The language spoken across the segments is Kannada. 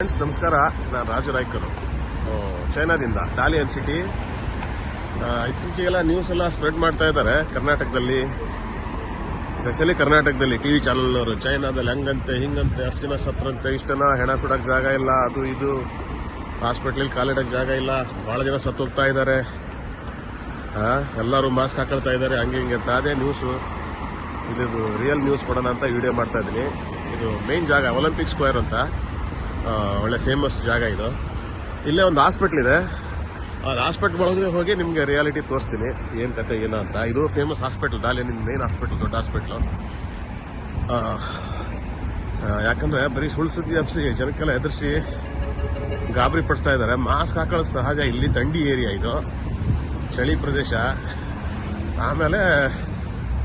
ಫ್ರೆಂಡ್ಸ್ ನಮಸ್ಕಾರ. ನಾನು ರಾಜರಾಯ್ಕರು ಚೈನಾದಿಂದ ಡಾಲಿಯನ್ ಸಿಟಿ ಇತ್ತೀಚೆಗೆಲ್ಲ ನ್ಯೂಸ್ ಎಲ್ಲ ಸ್ಪ್ರೆಡ್ ಮಾಡ್ತಾ ಇದ್ದಾರೆ ಕರ್ನಾಟಕದಲ್ಲಿ. ಸ್ಪೆಷಲಿ ಕರ್ನಾಟಕದಲ್ಲಿ ಟಿವಿ ಚಾನಲ್ನವರು ಚೈನಾದಲ್ಲಿ ಹಂಗಂತೆ, ಹಿಂಗಂತೆ, ಅಷ್ಟು ಜನ ಸತ್ರಂತೆ ಇಷ್ಟು ಜನ ಹೆಣ ಸುಡಕ್ಕೆ ಜಾಗ ಇಲ್ಲ, ಅದು ಇದು. ಹಾಸ್ಪಿಟ್ಲಲ್ಲಿ ಕಾಲಿಡಕ್ ಜಾಗ ಇಲ್ಲ ಬಹಳ ಜನ ಸತ್ತೋಗ್ತಾ ಇದ್ದಾರೆ. ಎಲ್ಲರೂ ಮಾಸ್ಕ್ ಹಾಕೊಳ್ತಾ ಇದ್ದಾರೆ, ಹಂಗೆ ಹಿಂಗೆ ಅಂತ. ಅದೇ ನ್ಯೂಸು ಇದು ರಿಯಲ್ ನ್ಯೂಸ್ ಕೊಡೋಣ ಅಂತ ವಿಡಿಯೋ ಮಾಡ್ತಾ ಇದ್ದೀನಿ. ಇದು ಮೇನ್ ಜಾಗ ಒಲಿಂಪಿಕ್ ಸ್ಕ್ವೇರ್ ಅಂತ. ಒಳ್ಳೆ ಫೇಮಸ್ ಜಾಗ ಇದು. ಇಲ್ಲೇ ಒಂದು ಹಾಸ್ಪಿಟ್ಲ್ ಇದೆ. ಆ ಹಾಸ್ಪಿಟ್ಲ್ ಒಳಗೆ ಹೋಗಿ ನಿಮಗೆ ರಿಯಾಲಿಟಿ ತೋರಿಸ್ತೀನಿ. ಏನು ಕತೆ, ಏನು ಅಂತ. ಇದು ಫೇಮಸ್ ಹಾಸ್ಪಿಟ್ಲ್ ನಿಮ್ಮ ಮೇನ್ ಹಾಸ್ಪಿಟ್ಲ್ ದೊಡ್ಡ ಹಾಸ್ಪಿಟ್ಲು ಯಾಕಂದ್ರೆ ಬರೀ ಸುಳ್ಳು ಸುದ್ದಿ ಹಬ್ಸಿ ಜನಕ್ಕೆಲ್ಲ ಎದುರಿಸಿ ಗಾಬರಿ ಪಡಿಸ್ತಾ ಇದ್ದಾರೆ ಮಾಸ್ಕ್ ಹಾಕೊಳ್ಳೋದು ಸಹಜ. ಇಲ್ಲಿ ಥಂಡಿ ಏರಿಯಾ ಇದು. ಚಳಿ ಪ್ರದೇಶ. ಆಮೇಲೆ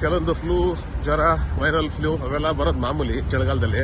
ಕೆಲವೊಂದು ಫ್ಲೂ ಜ್ವರ ವೈರಲ್ ಫ್ಲೂ ಅವೆಲ್ಲ ಬರೋದು ಮಾಮೂಲಿ ಚಳಿಗಾಲದಲ್ಲಿ.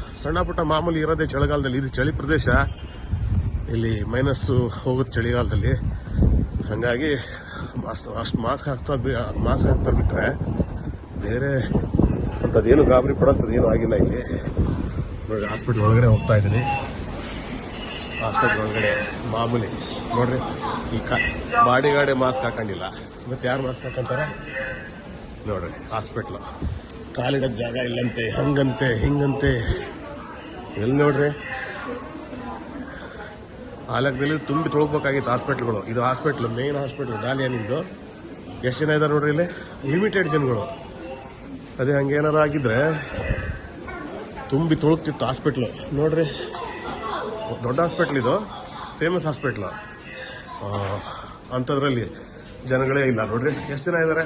ಸಣ್ಣ ಪುಟ್ಟ ಮಾಮೂಲಿ ಇರೋದೇ ಚಳಿಗಾಲದಲ್ಲಿ. ಇದು ಚಳಿ ಪ್ರದೇಶ. ಇಲ್ಲಿ ಮೈನಸ್ಸು ಹೋಗುತ್ತೆ ಚಳಿಗಾಲದಲ್ಲಿ. ಹಾಗಾಗಿ ಮಾಸ್, ಅಷ್ಟು ಮಾಸ್ಕ್ ಹಾಕ್ತಾ ಮಾಸ್ಕ್ ಹಾಕ್ತಾ ಬಿಟ್ರೆ ಬೇರೆ ಅಂಥದ್ದೇನು ಗಾಬರಿ ಪಡೋಂಥದ್ದು ಏನು ಆಗಿಲ್ಲ ಇಲ್ಲಿ. ನೋಡಿ ಹಾಸ್ಪಿಟ್ಲ್ ಒಳಗಡೆ ಹೋಗ್ತಾ ಇದ್ದೀನಿ. ಹಾಸ್ಪಿಟ್ಲ್ ಒಳಗಡೆ ಮಾಮೂಲಿ ನೋಡ್ರಿ, ಈ ಕ ಬಾಡಿಗಾಡೆ ಮಾಸ್ಕ್ ಹಾಕೊಂಡಿಲ್ಲ. ಮತ್ತೆ ಯಾರು ಮಾಸ್ಕ್ ಹಾಕೊಂತಾರೆ? ನೋಡ್ರಿ ಹಾಸ್ಪಿಟ್ಲು ಕಾಲಿಡಕ್ ಜಾಗ ಇಲ್ಲಂತೆ. ಹಂಗಂತೆ ಹಿಂಗಂತೆ. ಎಲ್ಲಿ ನೋಡ್ರಿ? ಆಲಕದಲ್ಲಿ ತುಂಬಿ ತೊಳ್ಬೇಕಾಗಿತ್ತು ಹಾಸ್ಪಿಟ್ಲ್ಗಳು ಇದು ಹಾಸ್ಪಿಟ್ಲ್ ಮೇನ್ ಹಾಸ್ಪಿಟ್ಲ್ ಡಾಲಿಯನಿಂದು ಎಷ್ಟು ಜನ ಇದ್ದಾರೆ ನೋಡ್ರಿ ಇಲ್ಲಿ? ಲಿಮಿಟೆಡ್ ಜನಗಳು. ಅದೇ ಹಂಗೇನಾರ ಆಗಿದ್ರೆ ತುಂಬಿ ತೊಳಕ್ತಿತ್ತು ಹಾಸ್ಪಿಟ್ಲು ನೋಡ್ರಿ. ದೊಡ್ಡ ಹಾಸ್ಪಿಟ್ಲ್ ಇದು. ಫೇಮಸ್ ಹಾಸ್ಪಿಟ್ಲು ಅಂಥದ್ರಲ್ಲಿ ಜನಗಳೇ ಇಲ್ಲ. ನೋಡ್ರಿ ಎಷ್ಟು ಜನ ಇದ್ದಾರೆ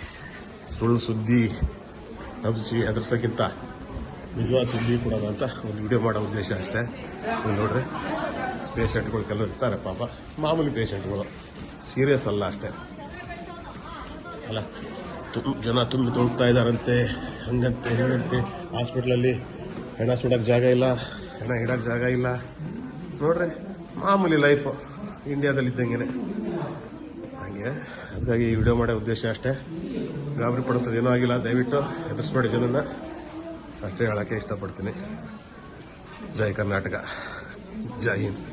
ಸುಳ್ಳು ಸುದ್ದಿ ಹಬ್ಬಿಸಿ ಎದುರಿಸೋಕ್ಕಿಂತ ನಿಜವಾದ ಸುದ್ದಿ ಕೊಡೋದು ಅಂತ ಒಂದು ವಿಡಿಯೋ ಮಾಡೋ ಉದ್ದೇಶ ಅಷ್ಟೇ. ನೀವು ನೋಡ್ರಿ. ಪೇಷಂಟ್ಗಳು ಕೆಲವರು ಇರ್ತಾರೆ ಪಾಪ. ಮಾಮೂಲಿ ಪೇಷಂಟ್ಗಳು ಸೀರಿಯಸ್ ಅಲ್ಲ ಅಷ್ಟೇ. ಅಲ್ಲ ತುಂಬ ಜನ ತುಂಬಿ ತೊಳ್ತಾ ಇದ್ದಾರಂತೆ, ಹಂಗಂತೆ, ಹಿಂಗಂತೆ. ಹಾಸ್ಪಿಟ್ಲಲ್ಲಿ ಹೆಣ ಸುಡೋಕ್ಕೆ ಜಾಗ ಇಲ್ಲ, ಹೆಣ ಇಡಕ್ಕೆ ಜಾಗ ಇಲ್ಲ. ನೋಡ್ರಿ, ಮಾಮೂಲಿ ಲೈಫು ಇಂಡಿಯಾದಲ್ಲಿ ಇದ್ದಂಗೆ ಹಂಗೆ ಹಾಗಾಗಿ ಈ ವಿಡಿಯೋ ಮಾಡೋ ಉದ್ದೇಶ ಅಷ್ಟೇ. ಗಾಬರಿ ಪಡುತ್ತದೆ ಏನೂ ಆಗಿಲ್ಲ. ದಯವಿಟ್ಟು ಎದುರಿಸ್ಬೇಡಿ ಜನನ ಅಷ್ಟೇ ಹೇಳೋಕ್ಕೆ ಇಷ್ಟಪಡ್ತೀನಿ. ಜೈ ಕರ್ನಾಟಕ. ಜೈ ಹಿಂದ್.